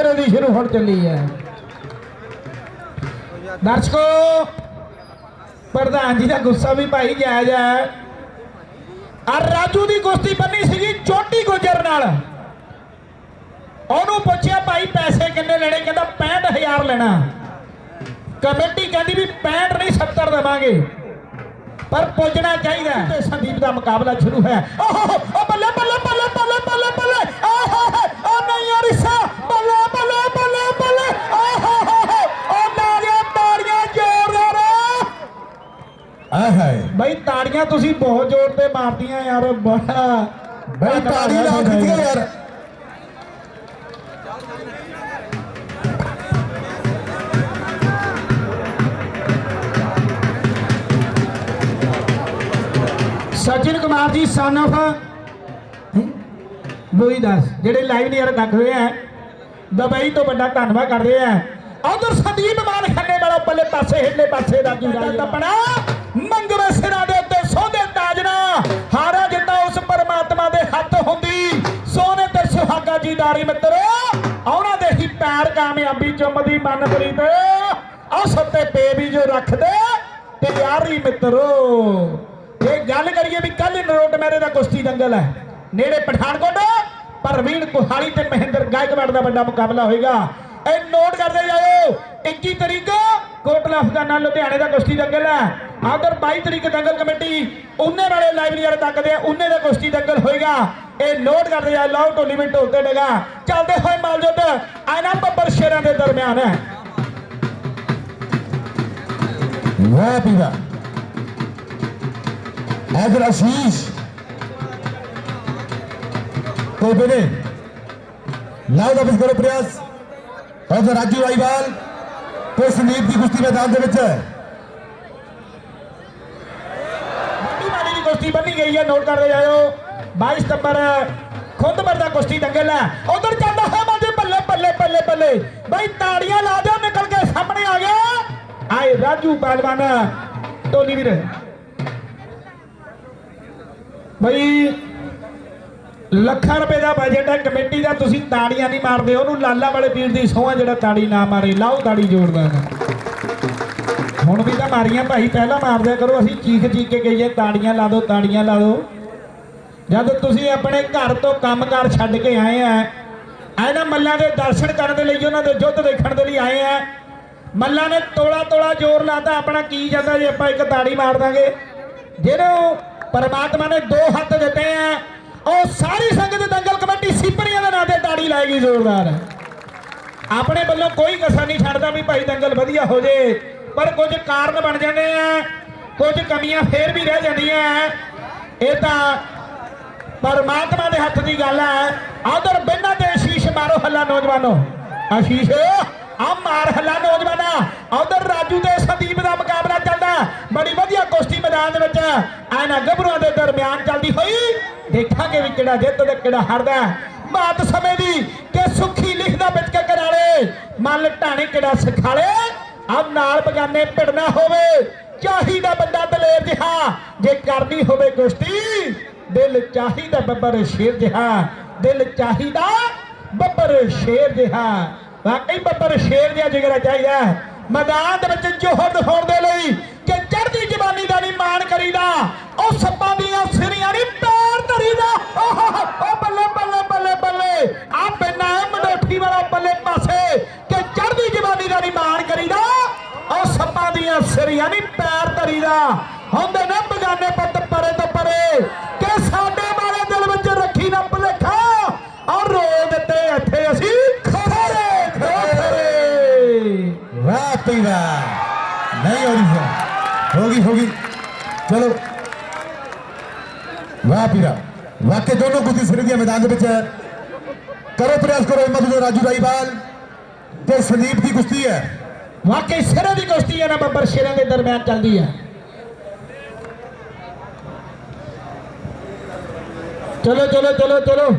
ਸਿਰੇ ਦੀ ਸ਼ੁਰੂ ਹੋਣ ਚੱਲੀ ਹੈ। ਦਰਸ਼ਕੋ, ਪ੍ਰਧਾਨ ਜੀ ਦਾ ਗੁੱਸਾ ਵੀ ਭਾਈ ਜਾਇਜ਼ ਹੈ। ਆ ਰਾਜੂ ਦੀ ਕੁਸ਼ਤੀ ਬੰਨੀ ਸੀਗੀ ਚੋਟੀ ਗੁਜਰ ਨਾਲ। ਉਹਨੂੰ ਪੁੱਛਿਆ, ਭਾਈ, ਪੈਸੇ ਕਿੰਨੇ ਲੈਣੇ? ਕਹਿੰਦਾ 65000 ਲੈਣਾ। ਕਮੇਟੀ ਕਹਿੰਦੀ ਵੀ 65 ਨਹੀਂ 70 ਦੇਵਾਂਗੇ। ਪਰ ਪੁੱਜਣਾ ਚਾਹੀਦਾ ਤੇ ਸੰਦੀਪ ਦਾ ਮੁਕਾਬਲਾ ਸ਼ੁਰੂ ਹੈ ਓਹ ਬੱਲੇ ਬੱਲੇ ਬੱਲੇ ਬੱਲੇ ਬੱਲੇ ਬੱਲੇ। ਤੁਸੀਂ ਬਹੁਤ ਜ਼ੋਰ ਤੇ ਮਾਰਦੀਆਂ ਯਾਰ ਬੜਾ ਬਈ ਤਾੜੀ ਲਾ ਦਿੱਤੀ ਯਾਰ। ਸਚਿਨ ਕੁਮਾਰ ਜੀ ਸਨ of ਬੋਈ ਦਾਸ ਜਿਹੜੇ ਲਾਈਵ ਨੀਅਰ ਦੱਖ ਹੋਏ ਆ। ਦੁਬਈ ਤੋਂ ਵੱਡਾ ਧੰਨਵਾਦ ਕਰਦੇ ਆ। ਉਧਰ ਸੰਦੀਪ ਮਾਨ ਖੰਨੇ ਵਾਲਾ ਪੱਲੇ ਪਾਸੇ ਹਿੱਲੇ ਪਾਸੇ ਦਾ ਜੂੜਾ ਤਪਣਾ ਮੰਗਵੇ ਪੈਰ ਕਾਮਯਾਬੀ ਚੁੰਮਦੀ ਮਨਪ੍ਰੀਤ। ਆ ਸੱਤੇ ਪੇ ਵੀ ਜੋ ਰੱਖਦੇ ਤੇ ਯਾਰੀ ਮਿੱਤਰੋ ਇਹ ਗੱਲ ਕਰੀਏ ਵੀ ਕੱਲ ਨਰੋਟ ਮੇਰੇ ਦਾ ਕੁਸ਼ਤੀ ਦੰਗਲ ਹੈ, ਨੇੜੇ ਪਠਾਨਕੋਟ, ਪ੍ਰਵੀਨ ਕੁਹਾਲੀ ਤੇ ਮਹਿੰਦਰ ਗਾਇਕਵਾੜ ਦਾ ਵੱਡਾ ਮੁਕਾਬਲਾ ਹੋਏਗਾ। ਇਹ ਨੋਟ ਕਰਦੇ ਜਾਓ 21 ਤਰੀਕ ਕੋਟਲਾ ਅਫਗਾਨਾ ਲੁਧਿਆਣੇ ਦਾ ਕੁਸ਼ਤੀ ਦੰਗਲ ਹੈ। ਆਦਰ 22 ਤਰੀਕ ਦੰਗਲ ਕਮੇਟੀ ਉਹਨੇ ਵਾਲੇ ਲਾਈਵ ਵਾਲੇ ਤੱਕਦੇ ਆ ਉਹਨੇ ਦਾ ਕੁਸ਼ਤੀ ਦੰਗਲ ਹੋਏਗਾ। ਇਹ ਨੋਟ ਕਰਦੇ ਜਾਓ, ਲਾਓ ਢੋਲੀ ਵਿੱਚ ਢੋਲ ਡਗਾ। ਚੱਲਦੇ ਹੋਏ ਮਾਲਜੋਤ ਸ਼ੇਰਾਂ ਦੇ ਦਰਮਿਆਨ ਹੈ। ਵਾਹ ਪੀਵਾ ਇਧਰ ਅਸ਼ੀਸ਼। ਕੋਬੇ ਨੇ ਲਾਓ ਦਾ ਕਰੋ ਪ੍ਰਯਾਸ। ਇਧਰ ਰਾਜੂ ਆਈਵਾਲ ਤੇ ਸੰਦੀਪ ਦੀ ਕੁਸ਼ਤੀ ਮੈਦਾਨ ਦੇ ਵਿੱਚ ਹੈ। ਵੱਡੀ ਮਾੜੀ ਦੀ ਕੁਸ਼ਤੀ ਬੰਨੀ ਗਈ ਹੈ ਨੋਟ ਕਰਦੇ ਜਾਓ 22 ਸਤੰਬਰ ਖੁੰਦਬਰ ਦਾ ਕੁਸ਼ਤੀ ਦੰਗਲ ਹੈ। ਉਧਰ ਚੱਲਦਾ ਹੈ ਮਾਜੇ ਬੱਲੇ ਬੱਲੇ ਬੱਲੇ ਬੱਲੇ। ਬਈ ਤਾੜੀਆਂ ਲਾ ਦਿਓ, ਨਿਕਲ ਕੇ ਸਾਹਮਣੇ ਆ ਗਿਆ। ਆਏ ਰਾਜੂ ਪਹਿਲਵਾਨ ਟੋਲੀ ਵੀਰ। ਬਈ ਲੱਖਾਂ ਰੁਪਏ ਦਾ ਬਜਟ ਹੈ, ਕਮੇਟੀ ਦਾ, ਤੁਸੀਂ ਤਾੜੀਆਂ ਨਹੀਂ ਮਾਰਦੇ, ਉਹਨੂੰ ਲਾਲਾ ਵਾਲੇ ਪੀਰ ਦੀ ਸੋਹਾਂ ਜਿਹੜਾ ਤਾੜੀ ਨਾ ਮਾਰੇ। ਲਾਓ ਤਾੜੀ ਜੋੜਦਾ ਹੁਣ ਵੀ ਤਾਂ ਮਾਰੀਆਂ ਭਾਈ, ਪਹਿਲਾਂ ਮਾਰਦਿਆ ਕਰੋ, ਅਸੀਂ ਚੀਖ ਚੀਖ ਕੇ ਕਹੀਏ, ਤਾੜੀਆਂ ਲਾ ਦਿਓ, ਤਾੜੀਆਂ ਲਾ ਦਿਓ। ਜਦ ਤੁਸੀਂ ਆਪਣੇ ਘਰ ਤੋਂ ਕੰਮਕਾਰ ਛੱਡ ਕੇ ਆਏ ਆ ਇਹਨਾਂ ਮੱਲਾਂ ਦੇ ਦਰਸ਼ਨ ਕਰਨ ਦੇ ਲਈ ਉਹਨਾਂ ਦੇ ਯੁੱਧ ਦੇਖਣ ਦੇ ਲਈ ਆਏ ਆ। ਮੱਲਾਂ ਨੇ ਤੋਲਾ ਤੋਲਾ ਜ਼ੋਰ ਲਾਤਾ, ਆਪਣਾ ਕੀ ਜਾਂਦਾ ਜੇ ਆਪਾਂ ਇੱਕ ਤਾੜੀ ਮਾਰ ਦਾਂਗੇ। ਜਿਹਨੂੰ ਪਰਮਾਤਮਾ ਨੇ ਦੋ ਹੱਥ ਦਿੱਤੇ ਆ, ਉਹ ਸਾਰੀ ਸੰਗਤ ਦੰਗਲ ਕਮੇਟੀ ਸੀਪਰੀਆਂ ਦੇ ਨਾਂ ਤੇ ਤਾੜੀ ਲਾਏਗੀ ਜ਼ੋਰਦਾਰ। ਆਪਣੇ ਵੱਲੋਂ ਕੋਈ ਕਸਰ ਨਹੀਂ ਛੱਡਦਾ ਵੀ ਭਾਈ ਦੰਗਲ ਵਧੀਆ ਹੋ ਜੇ, ਪਰ ਕੁਝ ਕਾਰਨ ਬਣ ਜਾਂਦੇ ਆ, ਕੁਝ ਕਮੀਆਂ ਫੇਰ ਵੀ ਰਹਿ ਜਾਂਦੀਆਂ। ਇਹ ਤਾਂ ਪਰਮਾਤਮਾ ਦੇ ਹੱਥ ਦੀ ਗੱਲ ਹੈ ਆਦਰ ਬਿਨਾਂ ਤੇ ਮਾਰੋ ਹੱਲਾ ਨੌਜਵਾਨੋ। ਆਸ਼ੀਸ਼ ਆ ਮਾਰ ਹੱਲਾ ਨੌਜਵਾਨਾ। ਉਧਰ ਰਾਜੂ ਤੇ ਸੰਦੀਪ ਦਾ ਮੁਕਾਬਲਾ ਚੱਲਦਾ। ਬੜੀ ਵਧੀਆ ਕੁਸ਼ਤੀ ਮੈਦਾਨ ਦੇ ਵਿੱਚ। ਇਹਨਾਂ ਗੱਭਰੂਆਂ ਦੇ ਦਰਮਿਆਨ ਚੱਲਦੀ ਹੋਈ। ਦੇਖਾਂਗੇ ਵੀ ਕਿਹੜਾ ਜਿੱਤ ਤੇ ਕਿਹੜਾ ਹਾਰਦਾ। ਬਾਤ ਸਮੇਂ ਦੀ ਕਿ ਸੁੱਖੀ ਲਿਖਦਾ ਵਿੱਚ ਕੇ ਕਰਾਲੇ ਮਨ ਢਾਣੇ ਕਿਹੜਾ ਸਿਖਾਲੇ। ਆ ਨਾਲ ਬਗਾਨੇ ਭਿੜਨਾ ਹੋਵੇ। ਚਾਹੀਦਾ ਬੰਦਾ ਦਲੇਰ ਜਿਹਾ। ਜੇ ਕਰਨੀ ਹੋਵੇ ਕੁਸ਼ਤੀ, ਦਿਲ ਚਾਹੀਦਾ ਬੱਬਰ ਸ਼ੇਰ ਜਿਹਾ। ਦਿਲ ਚਾਹੀਦਾ ਬੱਬਰ ਸ਼ੇਰ ਜਿਹਾ ਵਾਕਈ ਬੱਬਰ ਸ਼ੇਰ ਜਿਹਾ ਜਿਗਰਾ ਚਾਹੀਦਾ ਮੈਦਾਨ ਦੇ ਵਿੱਚ ਜੋਹਰ ਦਿਖਾਉਣ ਦੇ ਲਈ ਕਿ ਚੜ੍ਹਦੀ ਜਵਾਨੀ ਦਾ ਨਹੀਂ ਮਾਣ ਕਰੀਦਾ, ਉਹ ਸੱਪਾਂ ਦੀਆਂ ਸਿਰੀਆਂ ਨਹੀਂ ਪੈਰ ਧਰੀਦਾ। ਉਹ ਬੱਲੇ ਬੱਲੇ ਬੱਲੇ ਬੱਲੇ। ਆ ਪੈਨਾ ਮਡੋਠੀ ਵਾਲਾ ਬੱਲੇ ਪਾਸੇ ਕਿ ਚੜ੍ਹਦੀ ਜਵਾਨੀ ਦਾ ਨਹੀਂ ਮਾਣ ਕਰੀਦਾ, ਉਹ ਸੱਪਾਂ ਦੀਆਂ ਸਿਰੀਆਂ ਨਹੀਂ ਪੈਰ ਧਰੀਦਾ। ਹੁੰਦੇ ਨੇ ਬਗਾਨੇ ਵਾਹ ਪੀਵਾ ਨਹੀਂ ਹੋ ਰਹੀ ਹੈ ਹੋਗੀ ਹੋਗੀ ਚਲੋ ਵਾਹ ਪੀਵਾ ਵਾਕੇ ਦੋਨੋਂ ਕੁਸ਼ਤੀ ਸਿਰ ਦੀਆਂ ਮੈਦਾਨ ਦੇ ਵਿੱਚ ਹੈ ਕਰੋ ਪ੍ਰਯਾਸ ਕਰੋ ਹਿੰਮਤ ਜੋ ਰਾਜੂ ਰਾਈਵਾਲ ਤੇ ਸੰਦੀਪ ਦੀ ਕੁਸ਼ਤੀ ਹੈ ਵਾਕਈ ਸਿਰਾਂ ਦੀ ਕੁਸ਼ਤੀ ਹੈ ਨਾ ਬੱਬਰ ਸ਼ੇਰਾਂ ਦੇ ਦਰਮਿਆਨ ਚੱਲਦੀ ਹੈ ਚਲੋ ਚਲੋ ਚਲੋ ਚਲੋ